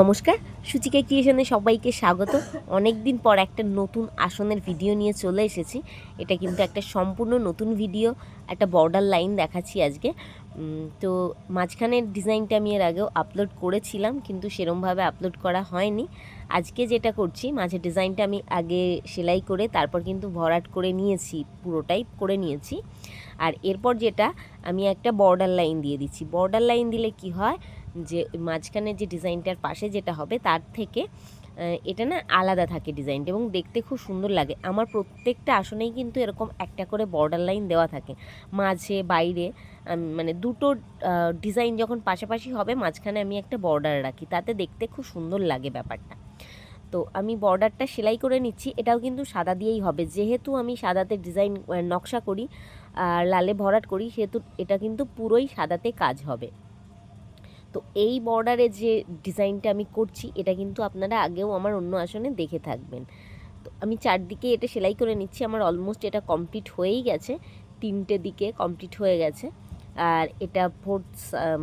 নমস্কার, সুচিকা ক্রিয়েশনে সবাইকে স্বাগত। অনেক দিন পর একটা নতুন আসনের ভিডিও নিয়ে চলে এসেছি। এটা কিন্তু একটা সম্পূর্ণ নতুন ভিডিও, একটা বর্ডার লাইন দেখাচ্ছি আজকে। তো মাঝখানের ডিজাইনটা আমি এর আগেও আপলোড করেছিলাম, কিন্তু সেরমভাবে আপলোড করা হয়নি। আজকে যেটা করছি মাঝে ডিজাইনটা আমি আগে সেলাই করে, তারপর কিন্তু ভরাট করে নিয়েছি পুরোটাই করে নিয়েছি। আর এরপর যেটা, আমি একটা বর্ডার লাইন দিয়ে দিচ্ছি। বর্ডার লাইন দিলে কি হয় যে মাঝখানে যে ডিজাইনটার পাশে যেটা হবে, তার থেকে এটা না আলাদা থাকে ডিজাইনটা এবং দেখতে খুব সুন্দর লাগে। আমার প্রত্যেকটা আসনেই কিন্তু এরকম একটা করে বর্ডার লাইন দেওয়া থাকে। মাঝে, বাইরে মানে দুটো ডিজাইন যখন পাশাপাশি হবে, মাঝখানে আমি একটা বর্ডার রাখি। তাতে দেখতে খুব সুন্দর লাগে ব্যাপারটা। তো আমি বর্ডারটা সেলাই করে নিচ্ছি। এটাও কিন্তু সাদা দিয়েই হবে। যেহেতু আমি সাদাতে ডিজাইন নকশা করি, আর লালে ভরাট করি, সেহেতু এটা কিন্তু পুরোই সাদাতে কাজ হবে। তো এই বর্ডারে যে ডিজাইনটা আমি করছি, এটা কিন্তু আপনারা আগেও আমার অন্য আসনে দেখে থাকবেন। তো আমি চারদিকে এটা সেলাই করে নিচ্ছি, আমার অলমোস্ট এটা কমপ্লিট হয়েই গেছে, তিনটে দিকে কমপ্লিট হয়ে গেছে। আর এটা ফোর্থ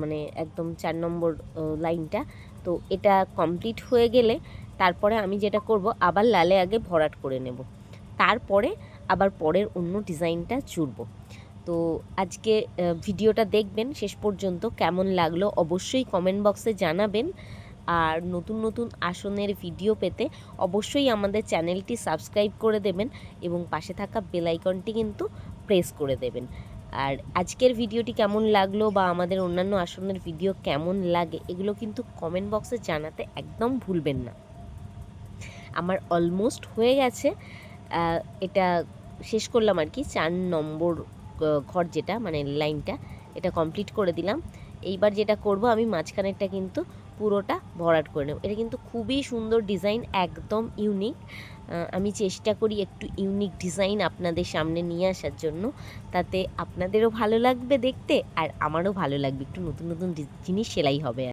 মানে একদম চার নম্বর লাইনটা তো এটা কমপ্লিট হয়ে গেলে তারপরে আমি যেটা করব, আবার লালে আগে ভরাট করে নেব। তারপরে আবার পরের অন্য ডিজাইনটা জুড়বো তো আজকে ভিডিওটা দেখবেন, শেষ পর্যন্ত কেমন লাগল অবশ্যই কমেন্ট বক্সে জানাবেন। আর নতুন নতুন আসনের ভিডিও পেতে অবশ্যই আমাদের চ্যানেলটি সাবস্ক্রাইব করে দেবেন এবং পাশে থাকা বেল আইকনটি কিন্তু প্রেস করে দেবেন। আর আজকের ভিডিওটি কেমন লাগল বা আমাদের অন্যান্য আসনের ভিডিও কেমন লাগে, এগুলো কিন্তু কমেন্ট বক্সে জানাতে একদম ভুলবেন না। আমার অলমোস্ট হয়ে গেছে। এটা শেষ করলাম আর কি, চার নম্বর ঘর যেটা মানে লাইনটা, এটা কমপ্লিট করে দিলাম। এইবার যেটা করব, আমি মাঝখানেরটা কিন্তু পুরোটা ভরাট করে নেব। এটা কিন্তু খুবই সুন্দর ডিজাইন একদম ইউনিক আমি চেষ্টা করি একটু ইউনিক ডিজাইন আপনাদের সামনে নিয়ে আসার জন্য। তাতে আপনাদেরও ভালো লাগবে দেখতে, আর আমারও ভালো লাগবে। একটু নতুন নতুন জিনিস সেলাই হবে